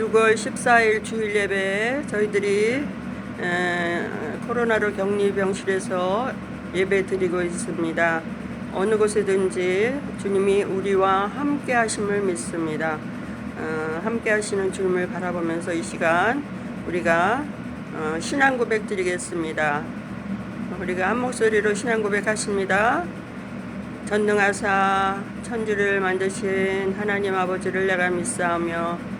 6월 14일 주일 예배 저희들이 에, 코로나로 격리 병실에서 예배 드리고 있습니다. 어느 곳에든지 주님이 우리와 함께 하심을 믿습니다. 어, 함께 하시는 주님을 바라보면서 이 시간 우리가 어, 신앙 고백 드리겠습니다. 우리가 한 목소리로 신앙 고백하십니다. 전능하사 천지를 만드신 하나님 아버지를 내가 믿사오며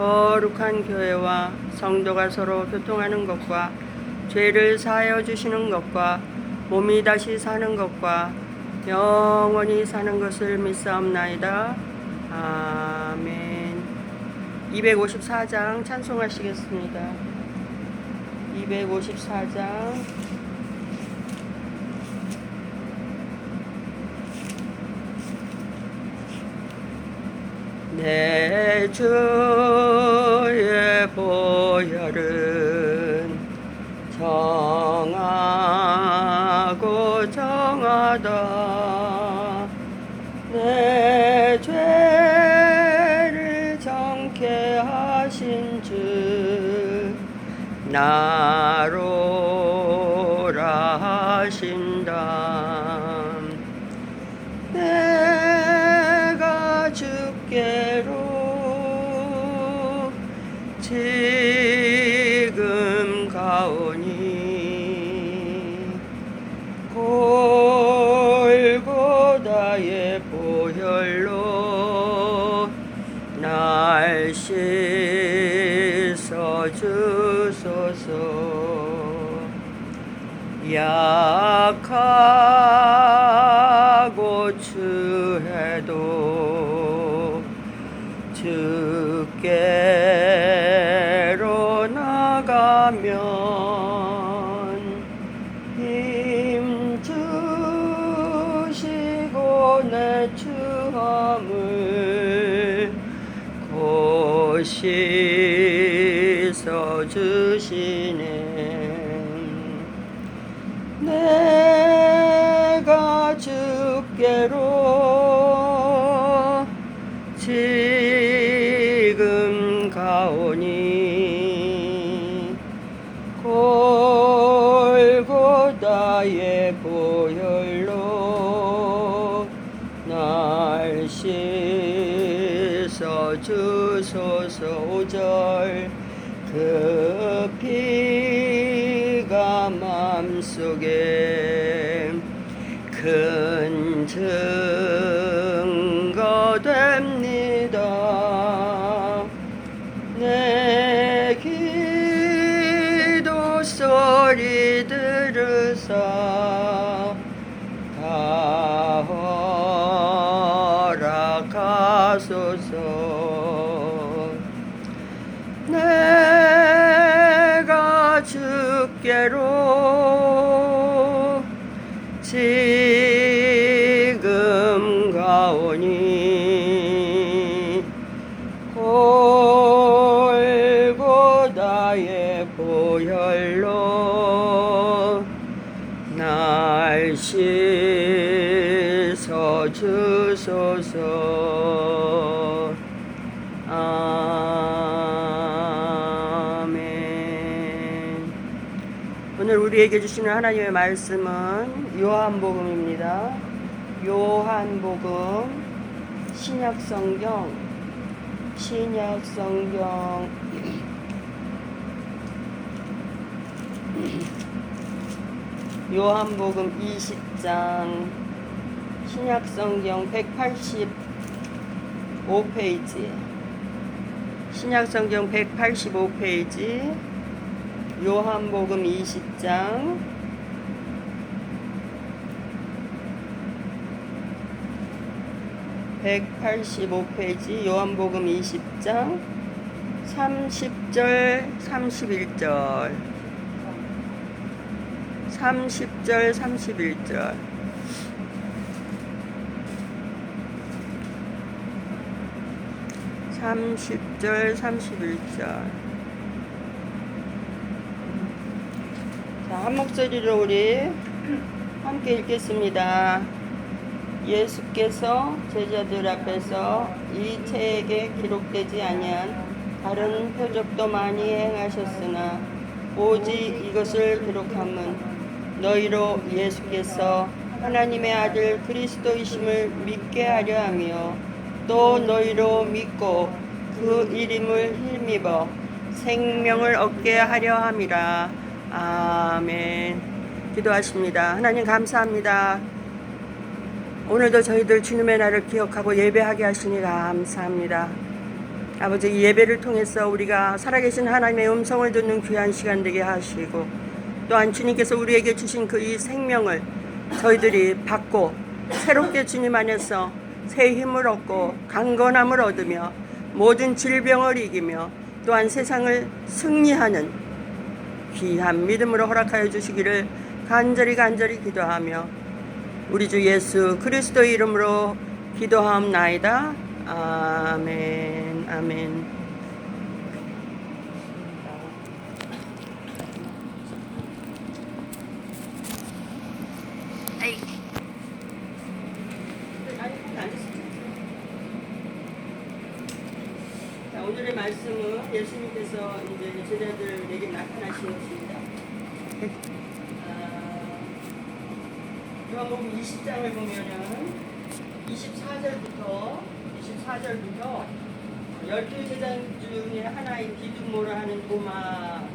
거룩한 교회와 성도가 서로 교통하는 것과 죄를 사하여 주시는 것과 몸이 다시 사는 것과 영원히 사는 것을 믿사옵나이다. 아멘. 254장 찬송하시겠습니다. 254장 내 주의 보혈은 정하고 정하다. 내 죄를 정케 하신 주 나로 날 씻어 주소서. 약하고 추해도 주께로 나가면 힘 주시고 내 추함을 곧 씻어 주시네. 내가 주께로 지금 가오니 골고다의 보혈로 날 씻어 주소서 오절. 그 피가 맘속에 큰 증거 됩니다. 내 기도 소리 들으사 다 골고다의 보혈로 날 씻어 주소서 아멘 오늘 우리에게 주시는 하나님의 말씀은 요한복음입니다. 요한복음 신약성경 신약성경 요한복음 20장 신약성경 185페이지. 신약성경 185페이지 요한복음 20장 185페이지 요한복음 20장 30절 31절 30절 31절 삼십 절 삼십일 절 자, 한 목소리로 우리 함께 읽겠습니다. 예수께서 제자들 앞에서 이 책에 기록되지 아니한 다른 표적도 많이 행하셨으나 오직 이것을 기록함은 너희로 예수께서 하나님의 아들 그리스도이심을 믿게 하려 하며 또 너희로 믿고 그 이름을 힘입어 생명을 얻게 하려 함이라. 아멘. 기도하십니다. 하나님 감사합니다. 오늘도 저희들 주님의 날을 기억하고 예배하게 하시니 감사합니다. 아버지 이 예배를 통해서 우리가 살아계신 하나님의 음성을 듣는 귀한 시간 되게 하시고 또한 주님께서 우리에게 주신 그 이 생명을 저희들이 받고 새롭게 주님 안에서 새 힘을 얻고 강건함을 얻으며 모든 질병을 이기며 또한 세상을 승리하는 귀한 믿음으로 허락하여 주시기를 간절히 간절히 기도하며 우리 주 예수 그리스도의 이름으로 기도하옵나이다. 아멘. 아멘. 자, 오늘의 말씀은 예수님께서 이제 제자들에게 나타나신 것입니다. 아, 요한복음 20장을 보면은 24절부터 24절부터 열두 제자 중에 하나인 디두모라 하는 도마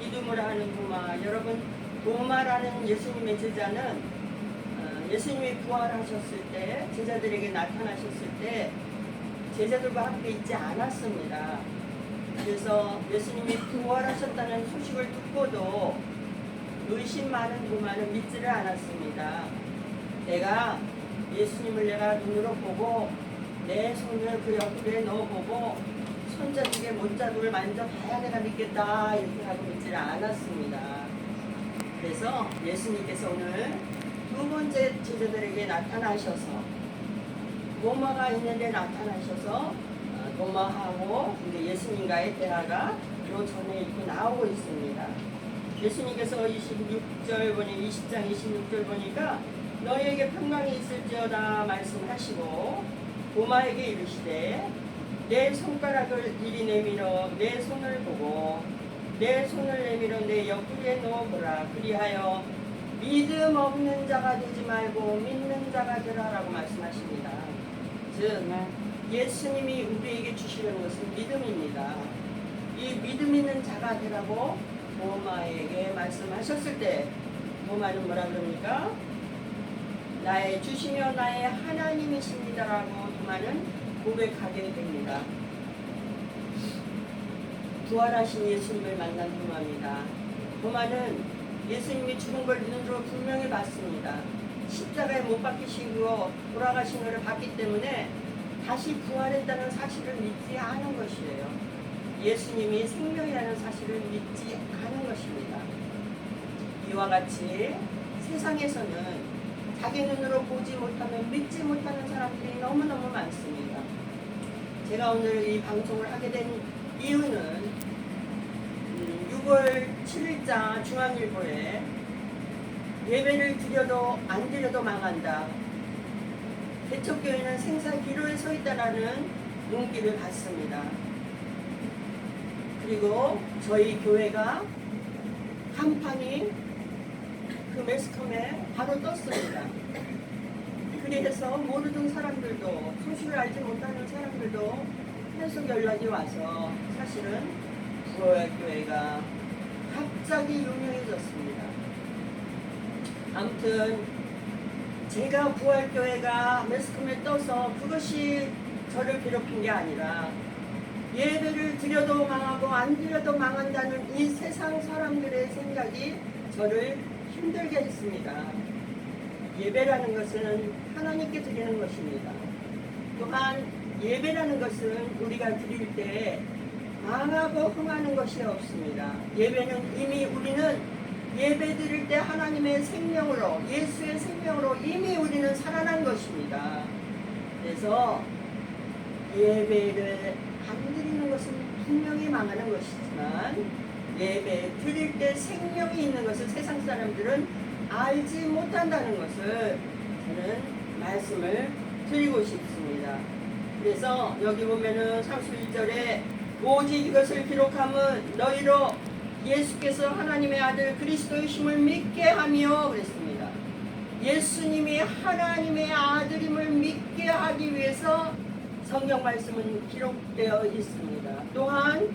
디두모라 하는 도마 여러분 도마라는 예수님의 제자는 어, 예수님이 부활하셨을 때 제자들에게 나타나셨을 때 제자들과 함께 있지 않았습니다. 그래서 예수님이 부활하셨다는 소식을 듣고도 의심 많은 도마는 믿지를 않았습니다. 내가 예수님을 내가 눈으로 보고 내 손을 그 옆구리에 넣어보고 손자국에 못자국을 만져봐야 내가 믿겠다 이렇게 하고 믿지를 않았습니다. 그래서 예수님께서 오늘 두 번째 제자들에게 나타나셔서 도마가 있는데 나타나셔서 어, 도마하고 이제 예수님과의 대화가 요 전에 이렇게 나오고 있습니다. 예수님께서 26절 보니 20장 26절 보니까 너희에게 평강이 있을지어다 말씀하시고 도마에게 이르시되 내 손가락을 이리 내밀어 내 손을 보고 내 손을 내밀어 내 옆구리에 넣어보라 그리하여 믿음 없는 자가 되지 말고 믿는 자가 되라라고 말씀하십니다. 즉 예수님이 우리에게 주시는 것은 믿음입니다. 이 믿음 있는 자가 되라고 도마에게 말씀하셨을 때 도마는 뭐라 그럽니까? 나의 주시며 나의 하나님이십니다라고 도마는 고백하게 됩니다. 부활하신 예수님을 만난 도마입니다. 도마는 예수님이 죽은 걸 눈으로 분명히 봤습니다. 십자가에 못 박히시고 돌아가신 것을 봤기 때문에 다시 부활했다는 사실을 믿지 않은 것이에요. 예수님이 생명이라는 사실을 믿지 않은 것입니다. 이와 같이 세상에서는 자기 눈으로 보지 못하면 믿지 못하는 사람들이 너무너무 많습니다. 제가 오늘 이 방송을 하게 된 이유는 음, 6월 7일자 중앙일보에 예배를 드려도 안 드려도 망한다. 개척교회는 생사 기로에 서 있다라는 눈길을 받습니다. 그리고 저희 교회가 간판이 그 매스컴에 바로 떴습니다. 그래서 모르던 사람들도 소식을 알지 못하는 사람들도 계속 연락이 와서 사실은 부활교회가 갑자기 유명해졌습니다. 아무튼 제가 부활교회가 매스컴에 떠서 그것이 저를 괴롭힌 게 아니라 예배를 드려도 망하고 안 드려도 망한다는 이 세상 사람들의 생각이 저를 힘들게 했습니다. 예배라는 것은 하나님께 드리는 것입니다. 또한 예배라는 것은 우리가 드릴 때 망하고 흥하는 것이 없습니다. 예배는 이미 우리는 예배 드릴 때 하나님의 생명으로 예수의 생명으로 이미 우리는 살아난 것입니다. 그래서 예배를 안 드리는 것은 분명히 망하는 것이지만 예배 드릴 때 생명이 있는 것을 세상 사람들은 알지 못한다는 것을 저는 말씀을 드리고 싶습니다. 그래서 여기 보면은 31절에 오직 이것을 기록함은 너희로 예수께서 하나님의 아들 그리스도의 힘을 믿게 하며 그랬습니다. 예수님이 하나님의 아들임을 믿게 하기 위해서 성경 말씀은 기록되어 있습니다. 또한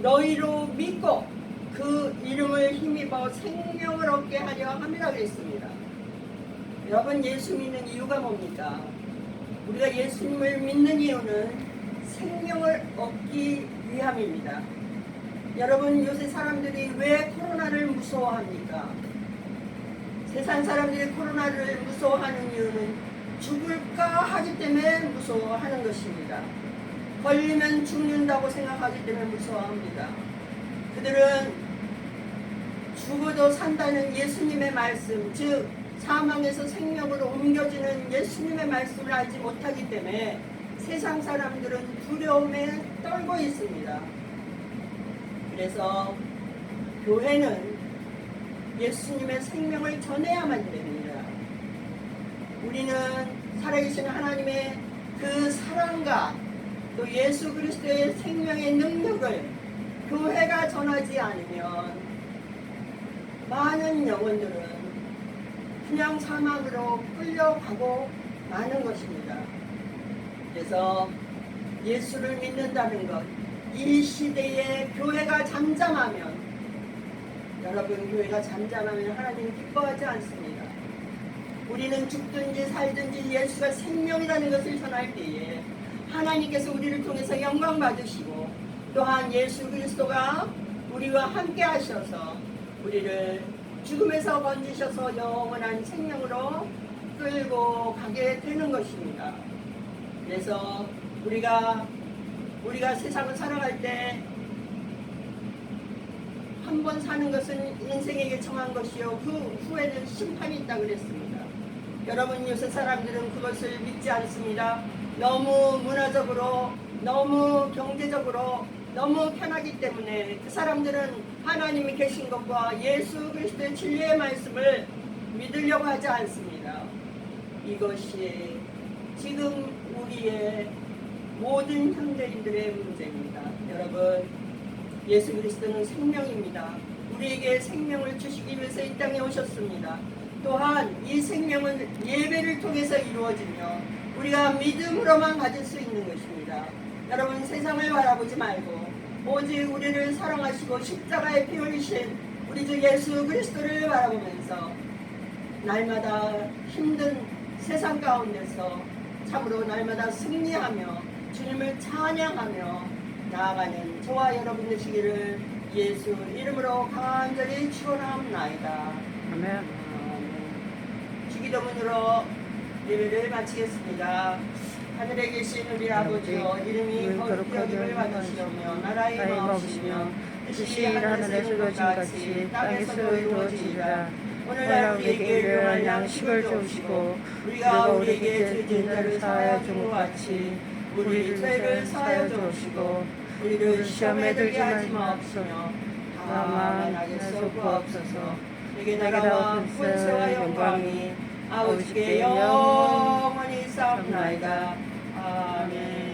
너희로 믿고 그 이름을 힘입어 생명을 얻게 하려 함이라 그랬습니다. 여러분 예수 믿는 이유가 뭡니까? 우리가 예수님을 믿는 이유는 생명을 얻기 위함입니다. 여러분 요새 사람들이 왜 코로나를 무서워합니까? 세상 사람들이 코로나를 무서워하는 이유는 죽을까 하기 때문에 무서워하는 것입니다. 걸리면 죽는다고 생각하기 때문에 무서워합니다. 그들은 죽어도 산다는 예수님의 말씀, 즉 사망에서 생명으로 옮겨지는 예수님의 말씀을 알지 못하기 때문에 세상 사람들은 두려움에 떨고 있습니다. 그래서 교회는 예수님의 생명을 전해야만 됩니다. 우리는 살아계신 하나님의 그 사랑과 또 예수 그리스도의 생명의 능력을 교회가 전하지 않으면 많은 영혼들은 그냥 사막으로 끌려가고 마는 것입니다. 그래서 예수를 믿는다는 것, 이 시대에 교회가 잠잠하면 여러분 교회가 잠잠하면 하나님 기뻐하지 않습니다. 우리는 죽든지 살든지 예수가 생명이라는 것을 전할 때에 하나님께서 우리를 통해서 영광 받으시고 또한 예수 그리스도가 우리와 함께 하셔서 우리를 죽음에서 건지셔서 영원한 생명으로 끌고 가게 되는 것입니다. 그래서 우리가 우리가 세상을 살아갈 때 한 번 사는 것은 인생에게 정한 것이요 그 후에는 심판이 있다 그랬습니다. 여러분 요새 사람들은 그것을 믿지 않습니다. 너무 문화적으로 너무 경제적으로 너무 편하기 때문에 그 사람들은 하나님이 계신 것과 예수 그리스도의 진리의 말씀을 믿으려고 하지 않습니다. 이것이 지금 우리의 모든 현대인들의 문제입니다. 여러분 예수 그리스도는 생명입니다. 우리에게 생명을 주시기 위해서 이 땅에 오셨습니다. 또한 이 생명은 예배를 통해서 이루어지며 우리가 믿음으로만 가질 수 있는 것입니다. 여러분 세상을 바라보지 말고 오직 우리를 사랑하시고 십자가에 피 흘리신 우리 주 예수 그리스도를 바라보면서 날마다 힘든 세상 가운데서 참으로 날마다 승리하며 주님을 찬양하며 나아가는 저와 여러분 되시기를 예수 이름으로 간절히 축원합나이다. 아멘. 주기도문으로 예배를 마치겠습니다. 하늘에 계신 우리 아버지여 이름이 거룩히 여김을 받으시오며 나라의 마옵시며 뜻이 하늘에서 이루어진 같이 땅에서도 이루어지리라 오늘날 우리에게 일용할 양식을 주시고 우리가 우리에게 죄진 자를 사하여 준것 같이 우리 죄를 사하여 주시고 우리를 시험에 들게 하지 마옵시며 다만 악에서. 구하옵소서. 내게 나라와 권세와 영광이 아버지께 영원히 싸움나이다. 아멘